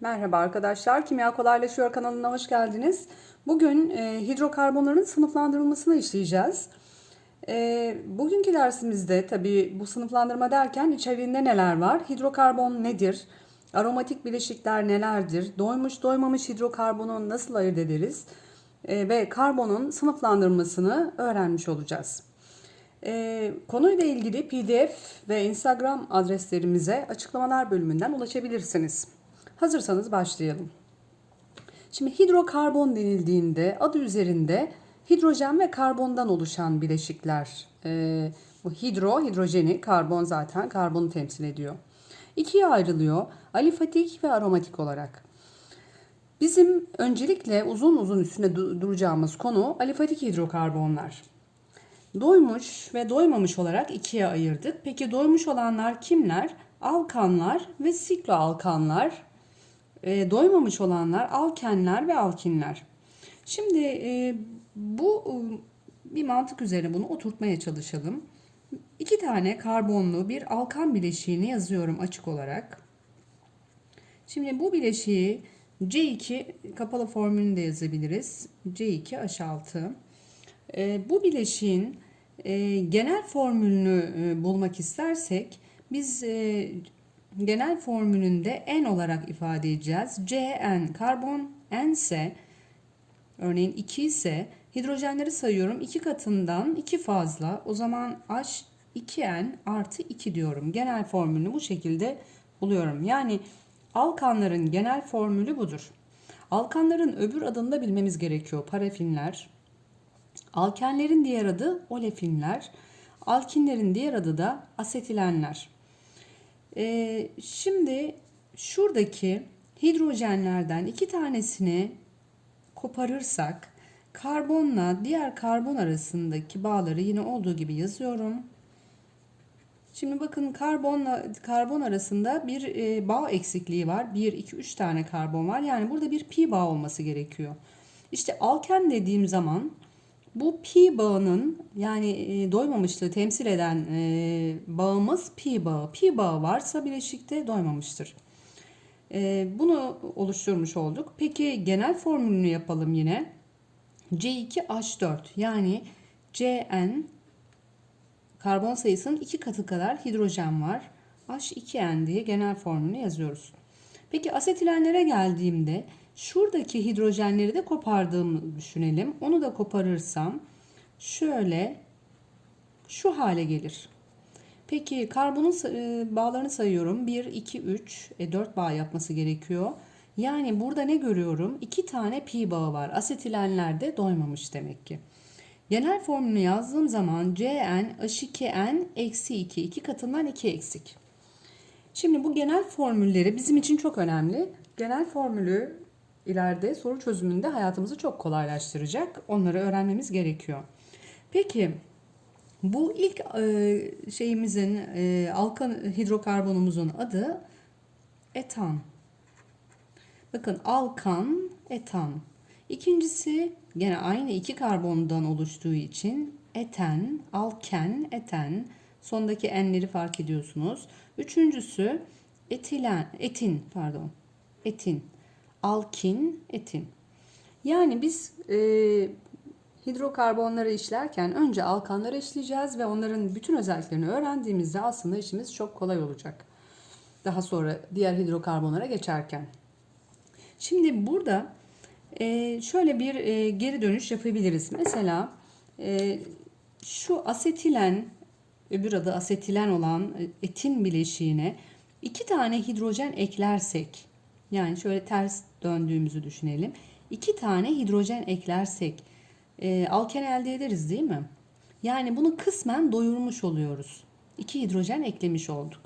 Merhaba arkadaşlar, Kimya Kolaylaşıyor kanalına hoş geldiniz. Bugün e, hidrokarbonların sınıflandırılmasını işleyeceğiz. E, bugünkü dersimizde tabii bu sınıflandırma derken içeriğinde neler var? Hidrokarbon nedir? Aromatik bileşikler nelerdir? Doymuş doymamış hidrokarbonu nasıl ayırt ederiz? E, ve karbonun sınıflandırmasını öğrenmiş olacağız. E, konuyla ilgili PDF ve Instagram adreslerimize açıklamalar bölümünden ulaşabilirsiniz. Hazırsanız başlayalım. Şimdi hidrokarbon denildiğinde adı üzerinde hidrojen ve karbondan oluşan bileşikler. Ee, bu hidro, hidrojeni, karbon zaten karbonu temsil ediyor. İkiye ayrılıyor alifatik ve aromatik olarak. Bizim öncelikle uzun uzun üstünde duracağımız konu alifatik hidrokarbonlar. Doymuş ve doymamış olarak ikiye ayırdık. Peki doymuş olanlar kimler? Alkanlar ve sikloalkanlar e, doymamış olanlar alkenler ve alkinler. Şimdi e, bu e, bir mantık üzerine bunu oturtmaya çalışalım. İki tane karbonlu bir alkan bileşiğini yazıyorum açık olarak. Şimdi bu bileşiği C2 kapalı formülünü de yazabiliriz. C2H6. E, bu bileşiğin e, genel formülünü e, bulmak istersek biz e, genel formülünde N olarak ifade edeceğiz. Cn karbon N ise örneğin 2 ise hidrojenleri sayıyorum. 2 katından 2 fazla. O zaman H2N artı 2 diyorum. Genel formülünü bu şekilde buluyorum. Yani alkanların genel formülü budur. Alkanların öbür adını da bilmemiz gerekiyor. Parafinler. Alkenlerin diğer adı olefinler. Alkinlerin diğer adı da asetilenler. Ee, şimdi şuradaki hidrojenlerden iki tanesini koparırsak karbonla diğer karbon arasındaki bağları yine olduğu gibi yazıyorum. Şimdi bakın karbonla karbon arasında bir e, bağ eksikliği var. 1, 2, 3 tane karbon var. Yani burada bir pi bağ olması gerekiyor. İşte alken dediğim zaman bu pi bağının yani e, doymamışlığı temsil eden e, bağımız pi bağı. Pi bağı varsa bileşikte doymamıştır. E, bunu oluşturmuş olduk. Peki genel formülünü yapalım yine. C2H4 yani Cn karbon sayısının iki katı kadar hidrojen var. H2n diye genel formülünü yazıyoruz. Peki asetilenlere geldiğimde Şuradaki hidrojenleri de kopardığımı düşünelim. Onu da koparırsam şöyle şu hale gelir. Peki karbonun e, bağlarını sayıyorum. 1, 2, 3, e, 4 bağ yapması gerekiyor. Yani burada ne görüyorum? 2 tane pi bağı var. Asetilenlerde doymamış demek ki. Genel formülünü yazdığım zaman Cn H2n eksi 2. 2 katından 2 eksik. Şimdi bu genel formülleri bizim için çok önemli. Genel formülü ileride soru çözümünde hayatımızı çok kolaylaştıracak. Onları öğrenmemiz gerekiyor. Peki bu ilk e, şeyimizin e, alkan hidrokarbonumuzun adı etan. Bakın alkan, etan. İkincisi gene aynı iki karbondan oluştuğu için eten, alken, eten. Sondaki enleri fark ediyorsunuz. Üçüncüsü etilen, etin pardon. Etin alkin, etin. Yani biz e, hidrokarbonları işlerken önce alkanları işleyeceğiz ve onların bütün özelliklerini öğrendiğimizde aslında işimiz çok kolay olacak. Daha sonra diğer hidrokarbonlara geçerken. Şimdi burada e, şöyle bir e, geri dönüş yapabiliriz. Mesela e, şu asetilen, öbür adı asetilen olan etin bileşiğine iki tane hidrojen eklersek, yani şöyle ters döndüğümüzü düşünelim. İki tane hidrojen eklersek e, alken elde ederiz değil mi? Yani bunu kısmen doyurmuş oluyoruz. İki hidrojen eklemiş olduk.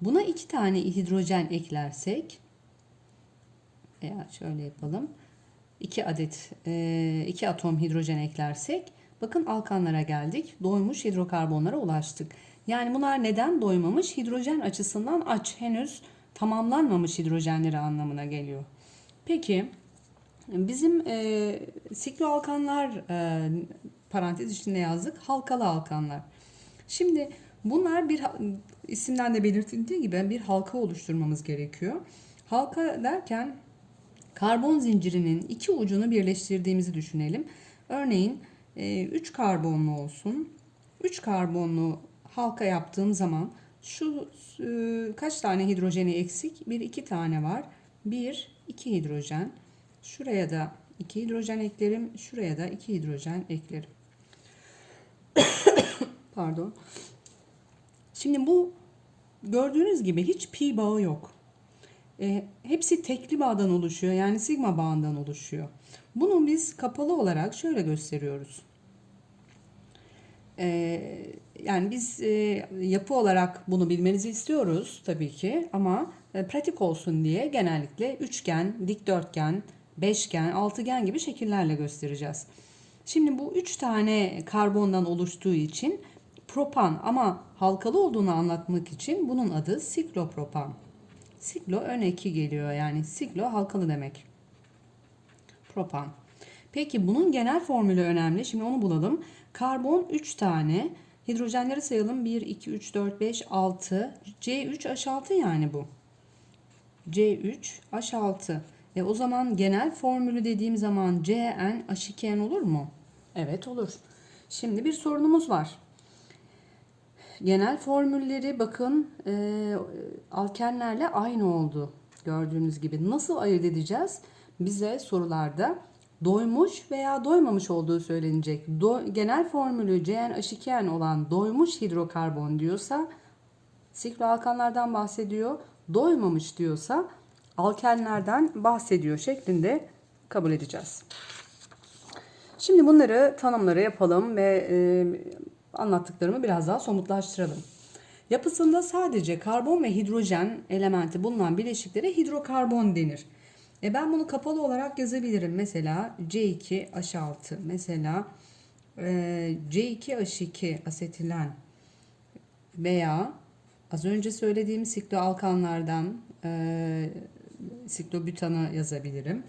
Buna iki tane hidrojen eklersek veya şöyle yapalım. iki adet e, iki atom hidrojen eklersek bakın alkanlara geldik. Doymuş hidrokarbonlara ulaştık. Yani bunlar neden doymamış? Hidrojen açısından aç. Henüz tamamlanmamış hidrojenleri anlamına geliyor. Peki bizim e, sikloalkanlar e, parantez içinde yazdık. Halkalı alkanlar. Şimdi bunlar bir isimden de belirtildiği gibi bir halka oluşturmamız gerekiyor. Halka derken karbon zincirinin iki ucunu birleştirdiğimizi düşünelim. Örneğin 3 karbonlu olsun. 3 karbonlu halka yaptığım zaman şu e, kaç tane hidrojeni eksik? Bir iki tane var. Bir iki hidrojen. Şuraya da iki hidrojen eklerim. Şuraya da iki hidrojen eklerim. Pardon. Şimdi bu gördüğünüz gibi hiç pi bağı yok. E, hepsi tekli bağdan oluşuyor. Yani sigma bağından oluşuyor. Bunu biz kapalı olarak şöyle gösteriyoruz. E, yani biz e, yapı olarak bunu bilmenizi istiyoruz tabii ki ama e, pratik olsun diye genellikle üçgen, dikdörtgen, beşgen, altıgen gibi şekillerle göstereceğiz. Şimdi bu üç tane karbondan oluştuğu için propan ama halkalı olduğunu anlatmak için bunun adı siklopropan. Siklo ön eki geliyor yani siklo halkalı demek. Propan. Peki bunun genel formülü önemli. Şimdi onu bulalım. Karbon 3 tane. Hidrojenleri sayalım. 1, 2, 3, 4, 5, 6. C3H6 yani bu. C3H6. E o zaman genel formülü dediğim zaman CnH2n olur mu? Evet olur. Şimdi bir sorunumuz var. Genel formülleri bakın e, alkenlerle aynı oldu. Gördüğünüz gibi. Nasıl ayırt edeceğiz? Bize sorularda doymuş veya doymamış olduğu söylenecek. Do, genel formülü CnH2n olan doymuş hidrokarbon diyorsa sikloalkanlardan bahsediyor. Doymamış diyorsa alkenlerden bahsediyor şeklinde kabul edeceğiz. Şimdi bunları tanımları yapalım ve e, anlattıklarımı biraz daha somutlaştıralım. Yapısında sadece karbon ve hidrojen elementi bulunan bileşiklere hidrokarbon denir. E ben bunu kapalı olarak yazabilirim. Mesela C2H6, mesela e, C2H2 asetilen veya az önce söylediğim sikloalkanlardan e, siklobutanı yazabilirim.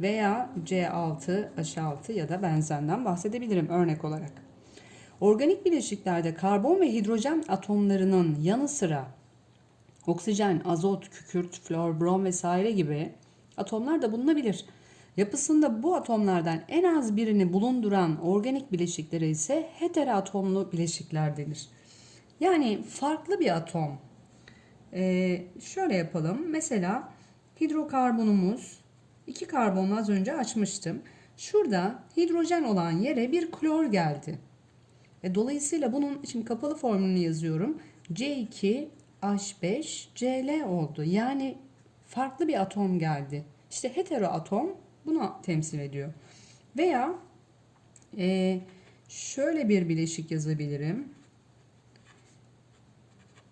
Veya C6H6 ya da benzenden bahsedebilirim örnek olarak. Organik bileşiklerde karbon ve hidrojen atomlarının yanı sıra oksijen, azot, kükürt, flor, brom vesaire gibi atomlar da bulunabilir. Yapısında bu atomlardan en az birini bulunduran organik bileşiklere ise heteroatomlu bileşikler denir. Yani farklı bir atom. Ee, şöyle yapalım. Mesela hidrokarbonumuz, iki karbonu az önce açmıştım. Şurada hidrojen olan yere bir klor geldi. E, dolayısıyla bunun şimdi kapalı formülünü yazıyorum. C2H5Cl oldu. Yani farklı bir atom geldi. İşte heteroatom bunu temsil ediyor. Veya e, şöyle bir bileşik yazabilirim.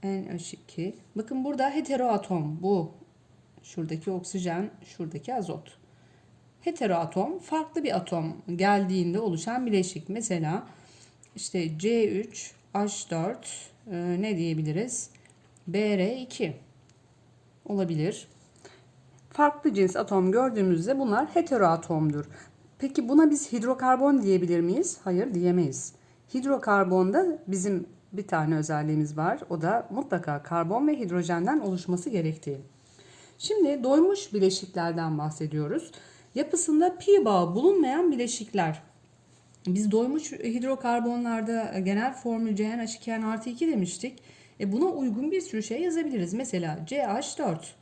NH2. Bakın burada heteroatom bu. Şuradaki oksijen, şuradaki azot. Heteroatom farklı bir atom geldiğinde oluşan bileşik. Mesela işte C3, H4 e, ne diyebiliriz? BR2 olabilir. Farklı cins atom gördüğümüzde bunlar heteroatomdur. Peki buna biz hidrokarbon diyebilir miyiz? Hayır diyemeyiz. Hidrokarbonda bizim bir tane özelliğimiz var. O da mutlaka karbon ve hidrojenden oluşması gerektiği. Şimdi doymuş bileşiklerden bahsediyoruz. Yapısında pi bağı bulunmayan bileşikler. Biz doymuş hidrokarbonlarda genel formül CnH2n artı 2 demiştik. E buna uygun bir sürü şey yazabiliriz. Mesela CH4.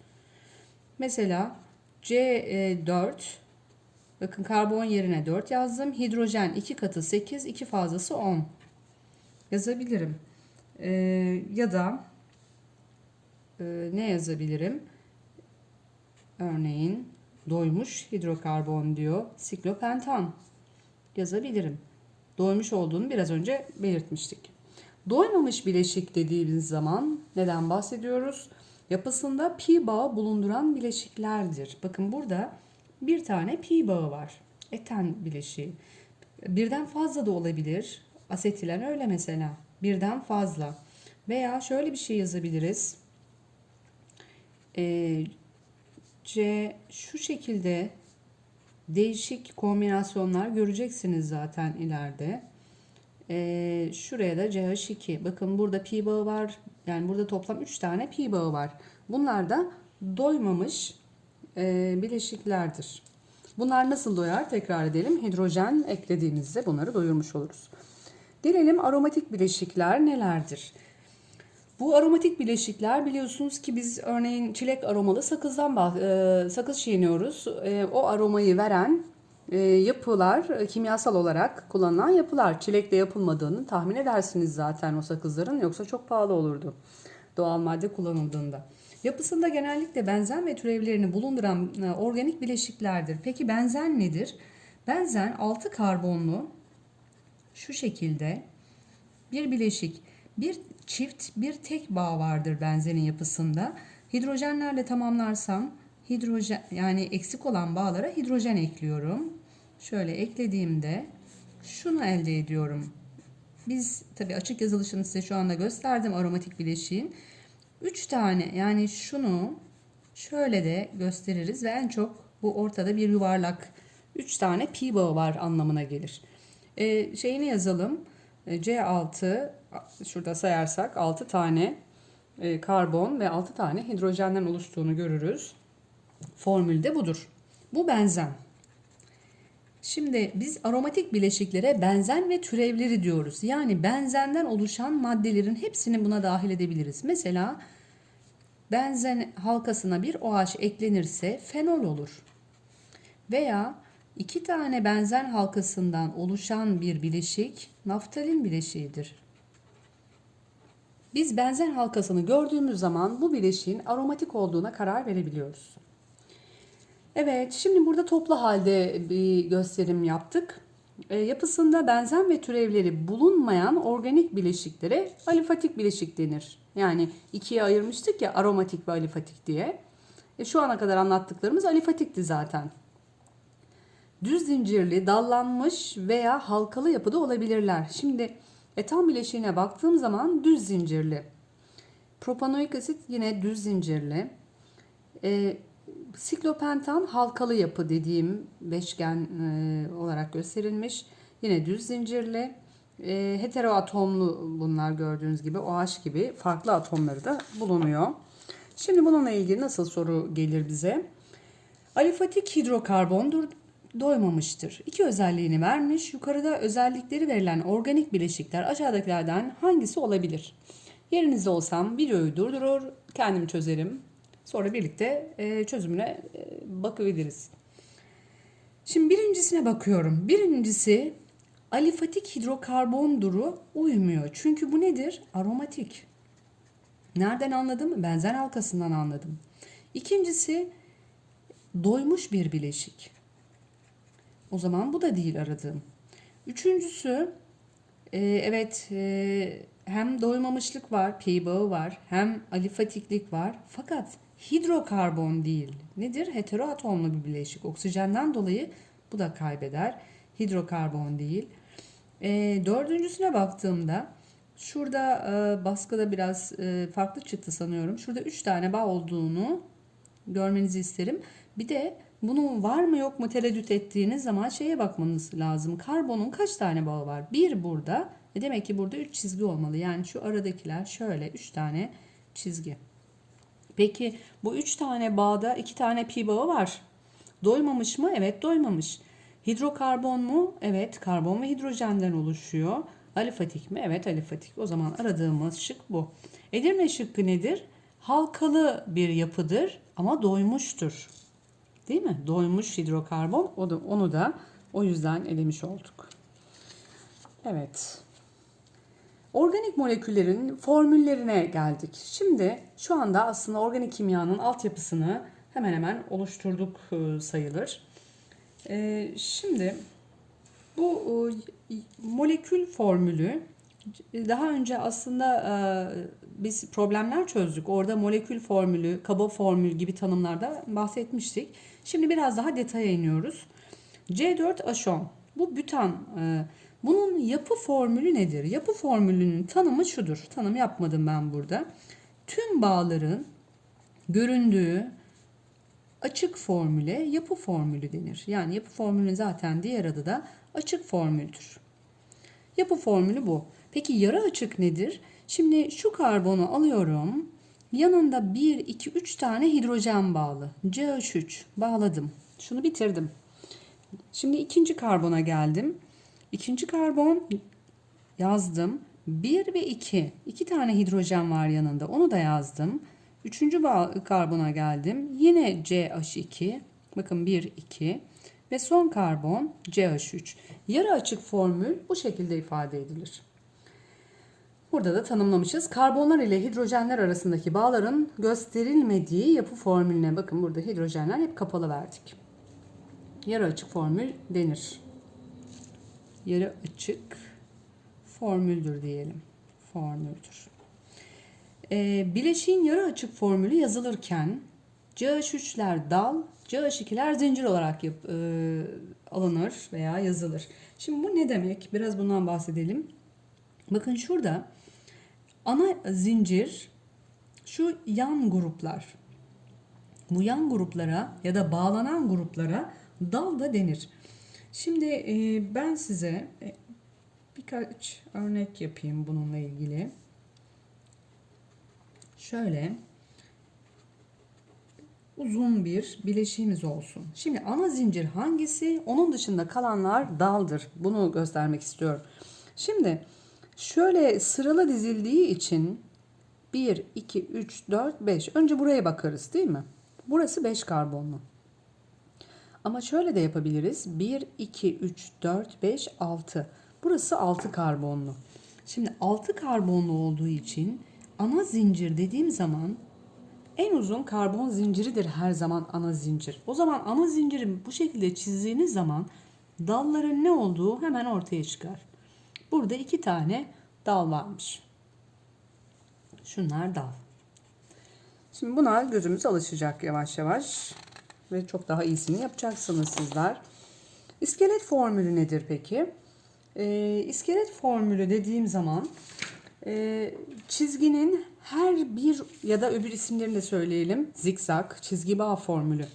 Mesela C4 bakın karbon yerine 4 yazdım. Hidrojen 2 katı 8, 2 fazlası 10 yazabilirim. Ee, ya da e, ne yazabilirim? Örneğin doymuş hidrokarbon diyor. Siklopentan yazabilirim. Doymuş olduğunu biraz önce belirtmiştik. Doymamış bileşik dediğimiz zaman neden bahsediyoruz? Yapısında pi bağı bulunduran bileşiklerdir. Bakın burada bir tane pi bağı var. Eten bileşiği. Birden fazla da olabilir. Asetilen öyle mesela. Birden fazla. Veya şöyle bir şey yazabiliriz. Ee, C şu şekilde değişik kombinasyonlar göreceksiniz zaten ileride. Ee, şuraya da CH2. Bakın burada pi bağı var. Yani burada toplam 3 tane pi bağı var. Bunlar da doymamış e, bileşiklerdir. Bunlar nasıl doyar? Tekrar edelim. Hidrojen eklediğimizde bunları doyurmuş oluruz. Gelelim aromatik bileşikler nelerdir? Bu aromatik bileşikler biliyorsunuz ki biz örneğin çilek aromalı sakızdan e, sakız çiğniyoruz. E, o aromayı veren e, yapılar e, kimyasal olarak kullanılan yapılar. Çilekle yapılmadığını tahmin edersiniz zaten o sakızların yoksa çok pahalı olurdu doğal madde kullanıldığında. Yapısında genellikle benzen ve türevlerini bulunduran e, organik bileşiklerdir. Peki benzen nedir? Benzen 6 karbonlu şu şekilde bir bileşik, bir çift, bir tek bağ vardır benzenin yapısında. Hidrojenlerle tamamlarsam hidrojen yani eksik olan bağlara hidrojen ekliyorum. Şöyle eklediğimde şunu elde ediyorum. Biz tabi açık yazılışını size şu anda gösterdim aromatik bileşiğin. 3 tane yani şunu şöyle de gösteririz ve en çok bu ortada bir yuvarlak 3 tane pi bağı var anlamına gelir. Ee, şeyini yazalım. Ee, C6 şurada sayarsak 6 tane e, karbon ve 6 tane hidrojenden oluştuğunu görürüz. Formül de budur. Bu benzen. Şimdi biz aromatik bileşiklere benzen ve türevleri diyoruz. Yani benzenden oluşan maddelerin hepsini buna dahil edebiliriz. Mesela benzen halkasına bir OH eklenirse fenol olur. Veya iki tane benzen halkasından oluşan bir bileşik naftalin bileşiğidir. Biz benzen halkasını gördüğümüz zaman bu bileşiğin aromatik olduğuna karar verebiliyoruz. Evet, şimdi burada toplu halde bir gösterim yaptık. E, yapısında benzen ve türevleri bulunmayan organik bileşiklere alifatik bileşik denir. Yani ikiye ayırmıştık ya aromatik ve alifatik diye. E, şu ana kadar anlattıklarımız alifatikti zaten. Düz zincirli, dallanmış veya halkalı yapıda olabilirler. Şimdi etan bileşiğine baktığım zaman düz zincirli. Propanoik asit yine düz zincirli. E, Siklopentan halkalı yapı dediğim beşgen e, olarak gösterilmiş. Yine düz zincirli. E, heteroatomlu bunlar gördüğünüz gibi OH gibi farklı atomları da bulunuyor. Şimdi bununla ilgili nasıl soru gelir bize? Alifatik hidrokarbondur doymamıştır. İki özelliğini vermiş. Yukarıda özellikleri verilen organik bileşikler aşağıdakilerden hangisi olabilir? Yerinizde olsam videoyu durdurur, kendimi çözerim. Sonra birlikte e, çözümüne e, bakabiliriz. Şimdi birincisine bakıyorum. Birincisi alifatik hidrokarbonduru uymuyor. Çünkü bu nedir? Aromatik. Nereden anladım? Benzen halkasından anladım. İkincisi doymuş bir bileşik. O zaman bu da değil aradığım. Üçüncüsü e, evet hem doymamışlık var, pi bağı var, hem alifatiklik var. Fakat hidrokarbon değil. Nedir? Heteroatomlu bir bileşik. Oksijenden dolayı bu da kaybeder. Hidrokarbon değil. E, dördüncüsüne baktığımda şurada e, baskıda biraz e, farklı çıktı sanıyorum. Şurada üç tane bağ olduğunu görmenizi isterim. Bir de bunun var mı yok mu tereddüt ettiğiniz zaman şeye bakmanız lazım. Karbonun kaç tane bağı var? Bir burada. E demek ki burada üç çizgi olmalı. Yani şu aradakiler şöyle üç tane çizgi. Peki bu üç tane bağda iki tane pi bağı var. Doymamış mı? Evet doymamış. Hidrokarbon mu? Evet karbon ve hidrojenden oluşuyor. Alifatik mi? Evet alifatik. O zaman aradığımız şık bu. Edirne şıkkı nedir? Halkalı bir yapıdır ama doymuştur. Değil mi? Doymuş hidrokarbon. O da, onu da o yüzden elemiş olduk. Evet. Organik moleküllerin formüllerine geldik. Şimdi şu anda aslında organik kimyanın altyapısını hemen hemen oluşturduk e, sayılır. E, şimdi bu e, molekül formülü daha önce aslında biz problemler çözdük. Orada molekül formülü, kaba formül gibi tanımlarda bahsetmiştik. Şimdi biraz daha detaya iniyoruz. C4H10 bu bütan bunun yapı formülü nedir? Yapı formülünün tanımı şudur. Tanım yapmadım ben burada. Tüm bağların göründüğü açık formüle yapı formülü denir. Yani yapı formülünün zaten diğer adı da açık formüldür. Yapı formülü bu. Peki yarı açık nedir? Şimdi şu karbonu alıyorum. Yanında 1, 2, 3 tane hidrojen bağlı. CH3 bağladım. Şunu bitirdim. Şimdi ikinci karbona geldim. İkinci karbon yazdım. 1 ve 2. 2 tane hidrojen var yanında. Onu da yazdım. Üçüncü karbona geldim. Yine CH2. Bakın 1, 2. Ve son karbon CH3. Yarı açık formül bu şekilde ifade edilir. Burada da tanımlamışız. Karbonlar ile hidrojenler arasındaki bağların gösterilmediği yapı formülüne bakın burada hidrojenler hep kapalı verdik. Yarı açık formül denir. Yarı açık formüldür diyelim. Formüldür. Ee, bileşiğin yarı açık formülü yazılırken CH3'ler dal, CH2'ler zincir olarak yap, e, alınır veya yazılır. Şimdi bu ne demek? Biraz bundan bahsedelim. Bakın şurada ana zincir şu yan gruplar. Bu yan gruplara ya da bağlanan gruplara dal da denir. Şimdi e, ben size e, birkaç örnek yapayım bununla ilgili. Şöyle uzun bir bileşiğimiz olsun. Şimdi ana zincir hangisi? Onun dışında kalanlar daldır. Bunu göstermek istiyorum. Şimdi şöyle sıralı dizildiği için 1, 2, 3, 4, 5. Önce buraya bakarız değil mi? Burası 5 karbonlu. Ama şöyle de yapabiliriz. 1, 2, 3, 4, 5, 6. Burası 6 karbonlu. Şimdi 6 karbonlu olduğu için ana zincir dediğim zaman en uzun karbon zinciridir her zaman ana zincir. O zaman ana zinciri bu şekilde çizdiğiniz zaman dalların ne olduğu hemen ortaya çıkar. Burada iki tane dal varmış. Şunlar dal. Şimdi buna gözümüz alışacak yavaş yavaş ve çok daha iyisini yapacaksınız sizler. İskelet formülü nedir peki? Ee, iskelet formülü dediğim zaman e, çizginin her bir ya da öbür isimlerini de söyleyelim. Zikzak, çizgi bağ formülü.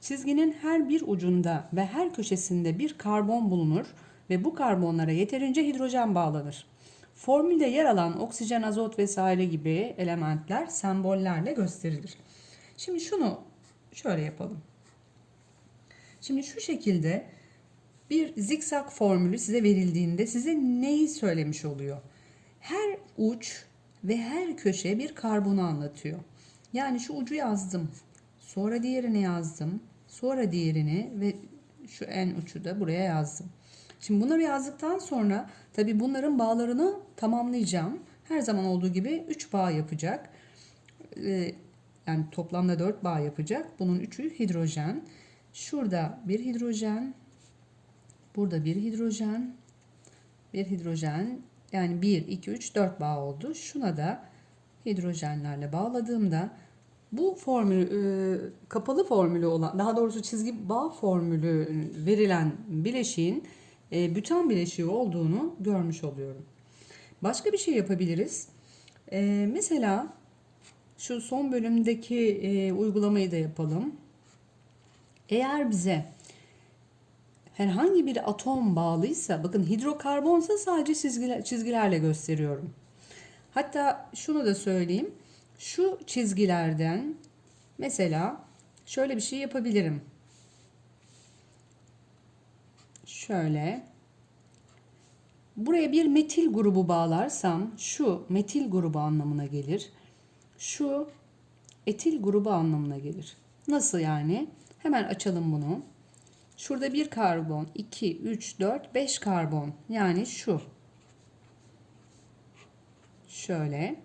Çizginin her bir ucunda ve her köşesinde bir karbon bulunur ve bu karbonlara yeterince hidrojen bağlanır. Formülde yer alan oksijen, azot vesaire gibi elementler sembollerle gösterilir. Şimdi şunu şöyle yapalım. Şimdi şu şekilde bir zikzak formülü size verildiğinde size neyi söylemiş oluyor? Her uç ve her köşe bir karbonu anlatıyor. Yani şu ucu yazdım. Sonra diğerini yazdım. Sonra diğerini ve şu en ucu da buraya yazdım. Şimdi bunları yazdıktan sonra tabi bunların bağlarını tamamlayacağım. Her zaman olduğu gibi 3 bağ yapacak. Ee, yani toplamda 4 bağ yapacak. Bunun 3'ü hidrojen. Şurada bir hidrojen. Burada bir hidrojen. Bir hidrojen. Yani 1, 2, 3, 4 bağ oldu. Şuna da hidrojenlerle bağladığımda bu formül e, kapalı formülü olan daha doğrusu çizgi bağ formülü verilen bileşiğin e, bütan bileşiği olduğunu görmüş oluyorum. Başka bir şey yapabiliriz. E, mesela şu son bölümdeki uygulamayı da yapalım. Eğer bize herhangi bir atom bağlıysa bakın hidrokarbonsa sadece çizgiler, çizgilerle gösteriyorum. Hatta şunu da söyleyeyim. Şu çizgilerden mesela şöyle bir şey yapabilirim. Şöyle buraya bir metil grubu bağlarsam şu metil grubu anlamına gelir. Şu etil grubu anlamına gelir. Nasıl yani? Hemen açalım bunu. Şurada bir karbon, 2, 3, 4, 5 karbon. Yani şu. Şöyle.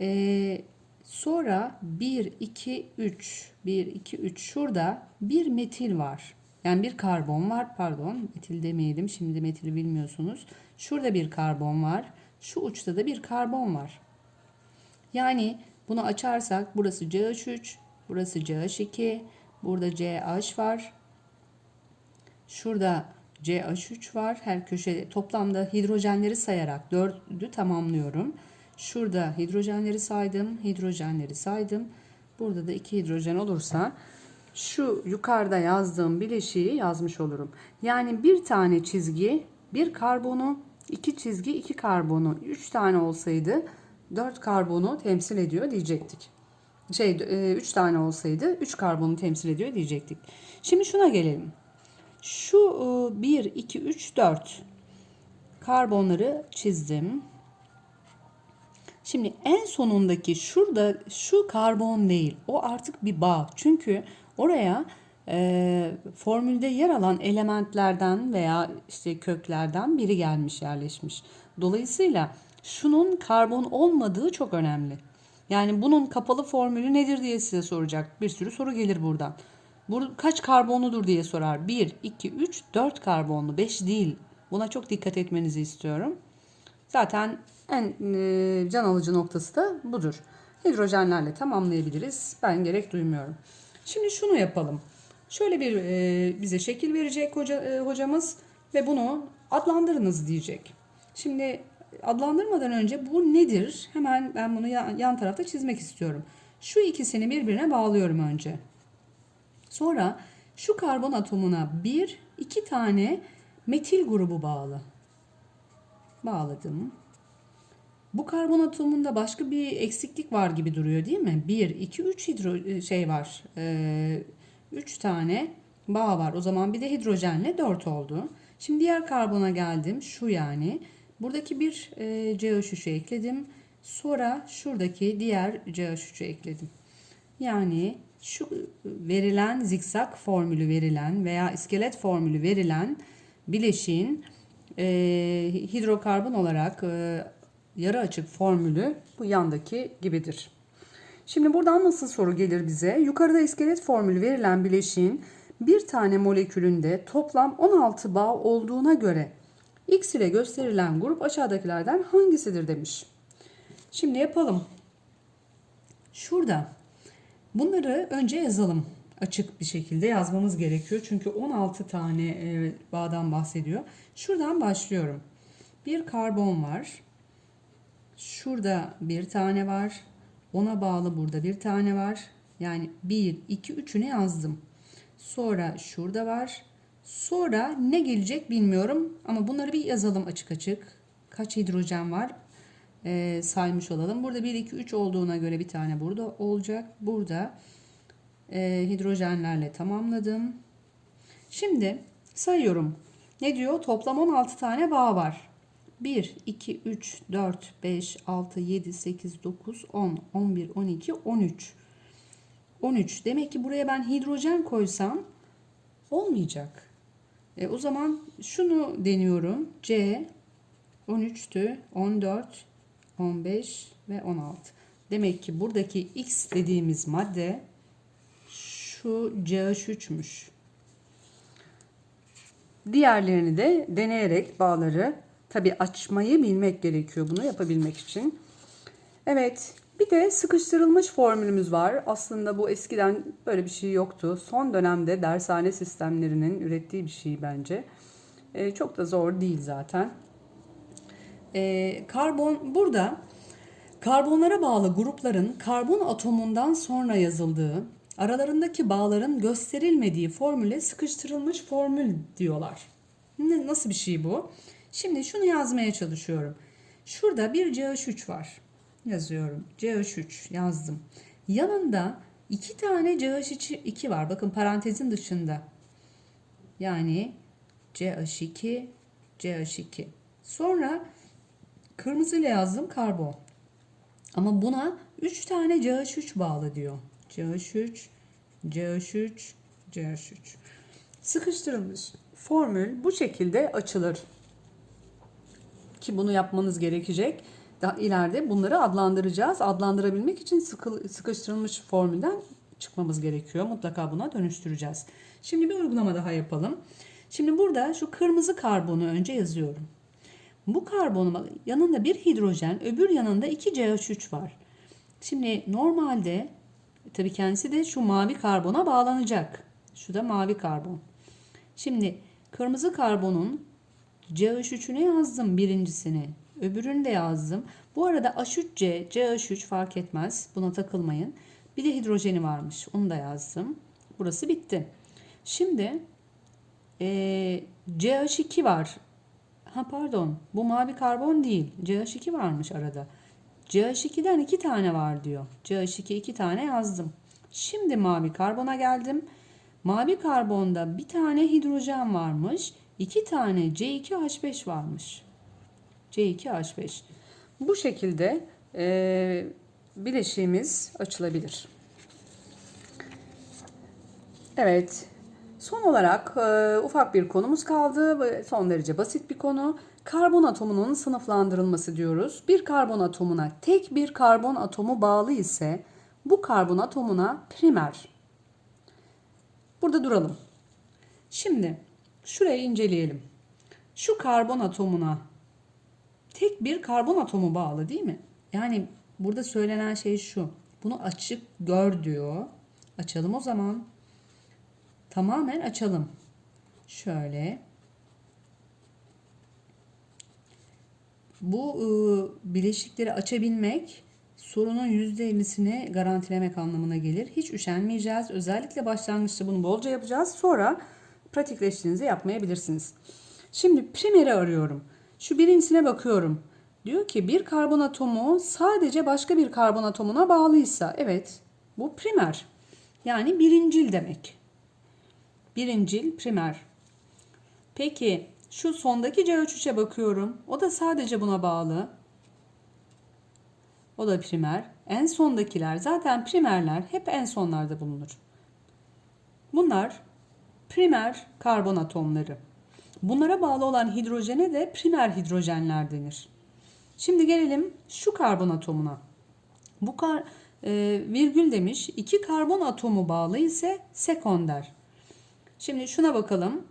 Ee, sonra 1, 2, 3. 1, 2, 3. Şurada bir metil var. Yani bir karbon var. Pardon metil demeyelim. Şimdi metili bilmiyorsunuz. Şurada bir karbon var. Şu uçta da bir karbon var. Yani bunu açarsak burası CH3, burası CH2, burada CH var. Şurada CH3 var. Her köşede toplamda hidrojenleri sayarak 4'ü tamamlıyorum. Şurada hidrojenleri saydım, hidrojenleri saydım. Burada da 2 hidrojen olursa şu yukarıda yazdığım bileşiği yazmış olurum. Yani bir tane çizgi, bir karbonu, iki çizgi, iki karbonu, üç tane olsaydı dört karbonu temsil ediyor diyecektik. Şey 3 tane olsaydı 3 karbonu temsil ediyor diyecektik. Şimdi şuna gelelim. Şu 1, 2, 3, 4 karbonları çizdim. Şimdi en sonundaki şurada şu karbon değil. O artık bir bağ. Çünkü oraya e, formülde yer alan elementlerden veya işte köklerden biri gelmiş yerleşmiş. Dolayısıyla şunun karbon olmadığı çok önemli. Yani bunun kapalı formülü nedir diye size soracak. Bir sürü soru gelir buradan. Bu kaç karbonludur diye sorar. 1, 2, 3, 4 karbonlu. 5 değil. Buna çok dikkat etmenizi istiyorum. Zaten en e, can alıcı noktası da budur. Hidrojenlerle tamamlayabiliriz. Ben gerek duymuyorum. Şimdi şunu yapalım. Şöyle bir e, bize şekil verecek hoca, e, hocamız ve bunu adlandırınız diyecek. Şimdi adlandırmadan önce bu nedir? Hemen ben bunu yan, tarafta çizmek istiyorum. Şu ikisini birbirine bağlıyorum önce. Sonra şu karbon atomuna bir, iki tane metil grubu bağlı. Bağladım. Bu karbon atomunda başka bir eksiklik var gibi duruyor değil mi? 1, 2, 3 hidro şey var. 3 tane bağ var. O zaman bir de hidrojenle 4 oldu. Şimdi diğer karbona geldim. Şu yani. Buradaki bir e, CH3'ü ekledim. Sonra şuradaki diğer CH3'ü ekledim. Yani şu verilen zikzak formülü verilen veya iskelet formülü verilen bileşiğin e, hidrokarbon olarak e, yarı açık formülü bu yandaki gibidir. Şimdi buradan nasıl soru gelir bize? Yukarıda iskelet formülü verilen bileşiğin bir tane molekülünde toplam 16 bağ olduğuna göre X ile gösterilen grup aşağıdakilerden hangisidir demiş. Şimdi yapalım. Şurada bunları önce yazalım. Açık bir şekilde yazmamız gerekiyor. Çünkü 16 tane e, bağdan bahsediyor. Şuradan başlıyorum. Bir karbon var. Şurada bir tane var. Ona bağlı burada bir tane var. Yani 1, 2, 3'ünü yazdım. Sonra şurada var. Sonra ne gelecek bilmiyorum. Ama bunları bir yazalım açık açık. Kaç hidrojen var ee, saymış olalım. Burada 1, 2, 3 olduğuna göre bir tane burada olacak. Burada e, hidrojenlerle tamamladım. Şimdi sayıyorum. Ne diyor? Toplam 16 tane bağ var. 1, 2, 3, 4, 5, 6, 7, 8, 9, 10, 11, 12, 13. 13. Demek ki buraya ben hidrojen koysam olmayacak. E, o zaman şunu deniyorum. C 13'tü, 14, 15 ve 16. Demek ki buradaki X dediğimiz madde şu CH3'müş. Diğerlerini de deneyerek bağları tabi açmayı bilmek gerekiyor bunu yapabilmek için. Evet bir de sıkıştırılmış formülümüz var. Aslında bu eskiden böyle bir şey yoktu. Son dönemde dershane sistemlerinin ürettiği bir şey bence. E, çok da zor değil zaten. E, karbon burada karbonlara bağlı grupların karbon atomundan sonra yazıldığı aralarındaki bağların gösterilmediği formüle sıkıştırılmış formül diyorlar. Ne, nasıl bir şey bu? Şimdi şunu yazmaya çalışıyorum. Şurada bir CH3 var. Yazıyorum. CH3 yazdım. Yanında iki tane CH2 var. Bakın parantezin dışında. Yani CH2, CH2. Sonra kırmızı ile yazdım karbon. Ama buna 3 tane CH3 bağlı diyor. CH3, CH3, CH3. Sıkıştırılmış formül bu şekilde açılır. Ki bunu yapmanız gerekecek. Daha ileride bunları adlandıracağız. Adlandırabilmek için sıkı, sıkıştırılmış formülden çıkmamız gerekiyor. Mutlaka buna dönüştüreceğiz. Şimdi bir uygulama daha yapalım. Şimdi burada şu kırmızı karbonu önce yazıyorum. Bu karbonun yanında bir hidrojen, öbür yanında iki CH3 var. Şimdi normalde tabii kendisi de şu mavi karbona bağlanacak. Şu da mavi karbon. Şimdi kırmızı karbonun CH3'ünü yazdım birincisini. Öbürünü de yazdım. Bu arada H3C, CH3 fark etmez. Buna takılmayın. Bir de hidrojeni varmış. Onu da yazdım. Burası bitti. Şimdi e, CH2 var. Ha pardon. Bu mavi karbon değil. CH2 varmış arada. CH2'den iki tane var diyor. CH2 iki tane yazdım. Şimdi mavi karbona geldim. Mavi karbonda bir tane hidrojen varmış. iki tane C2H5 varmış. C2H5. Bu şekilde e, bileşiğimiz açılabilir. Evet. Son olarak e, ufak bir konumuz kaldı son derece basit bir konu. Karbon atomunun sınıflandırılması diyoruz. Bir karbon atomuna tek bir karbon atomu bağlı ise bu karbon atomuna primer. Burada duralım. Şimdi şurayı inceleyelim. Şu karbon atomuna tek bir karbon atomu bağlı değil mi? Yani burada söylenen şey şu. Bunu açık gör diyor. Açalım o zaman. Tamamen açalım. Şöyle. Bu ıı, bileşikleri açabilmek sorunun %50'sini garantilemek anlamına gelir. Hiç üşenmeyeceğiz. Özellikle başlangıçta bunu bolca yapacağız. Sonra pratikleştiğinizde yapmayabilirsiniz. Şimdi primeri arıyorum. Şu birincisine bakıyorum. Diyor ki bir karbon atomu sadece başka bir karbon atomuna bağlıysa evet bu primer. Yani birincil demek. Birincil primer. Peki şu sondaki CH3'e bakıyorum. O da sadece buna bağlı. O da primer. En sondakiler zaten primerler hep en sonlarda bulunur. Bunlar primer karbon atomları. Bunlara bağlı olan hidrojene de primer hidrojenler denir. Şimdi gelelim şu karbon atomuna. Bu kar, e, virgül demiş iki karbon atomu bağlı ise sekonder. Şimdi şuna bakalım.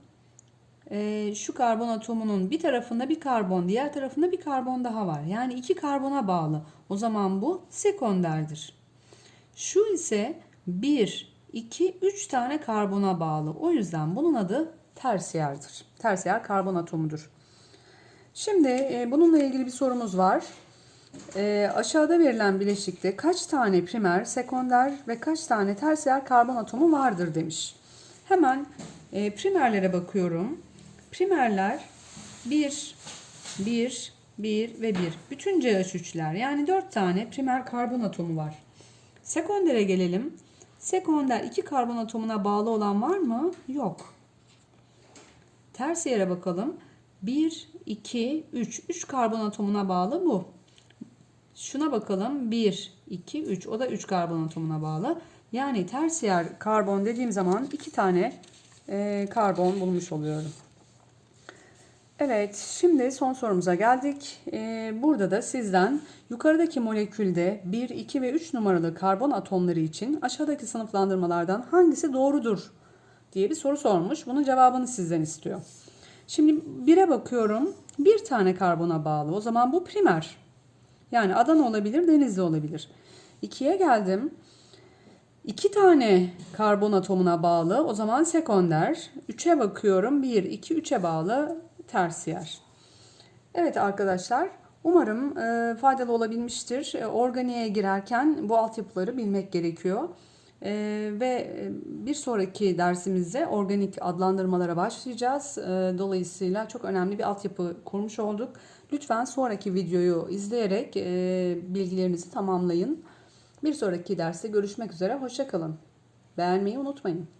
E, şu karbon atomunun bir tarafında bir karbon, diğer tarafında bir karbon daha var. Yani iki karbona bağlı. O zaman bu sekonderdir. Şu ise 1, 2, 3 tane karbona bağlı. O yüzden bunun adı tersiyerdir. Tersiyer karbon atomudur. Şimdi e, bununla ilgili bir sorumuz var. E, aşağıda verilen bileşikte kaç tane primer, sekonder ve kaç tane tersiyer karbon atomu vardır demiş. Hemen e, primerlere bakıyorum. Primerler 1, 1, 1 ve 1. Bütün CH3'ler yani 4 tane primer karbon atomu var. Sekondere gelelim. Sekonder 2 karbon atomuna bağlı olan var mı? Yok. Tersiyere bakalım. 1, 2, 3. 3 karbon atomuna bağlı bu. Şuna bakalım. 1, 2, 3. O da 3 karbon atomuna bağlı. Yani tersiyer karbon dediğim zaman 2 tane e, karbon bulmuş oluyorum. Evet, şimdi son sorumuza geldik. Ee, burada da sizden yukarıdaki molekülde 1, 2 ve 3 numaralı karbon atomları için aşağıdaki sınıflandırmalardan hangisi doğrudur diye bir soru sormuş. Bunun cevabını sizden istiyor. Şimdi 1'e bakıyorum. Bir tane karbona bağlı. O zaman bu primer. Yani Adana olabilir, Denizli olabilir. 2'ye geldim. İki tane karbon atomuna bağlı. O zaman sekonder. 3'e bakıyorum. 1, 2, 3'e bağlı tersiyer. Evet arkadaşlar. Umarım e, faydalı olabilmiştir. E, organiğe girerken bu altyapıları bilmek gerekiyor. E, ve bir sonraki dersimizde organik adlandırmalara başlayacağız. E, dolayısıyla çok önemli bir altyapı kurmuş olduk. Lütfen sonraki videoyu izleyerek e, bilgilerinizi tamamlayın. Bir sonraki derste görüşmek üzere. Hoşçakalın. Beğenmeyi unutmayın.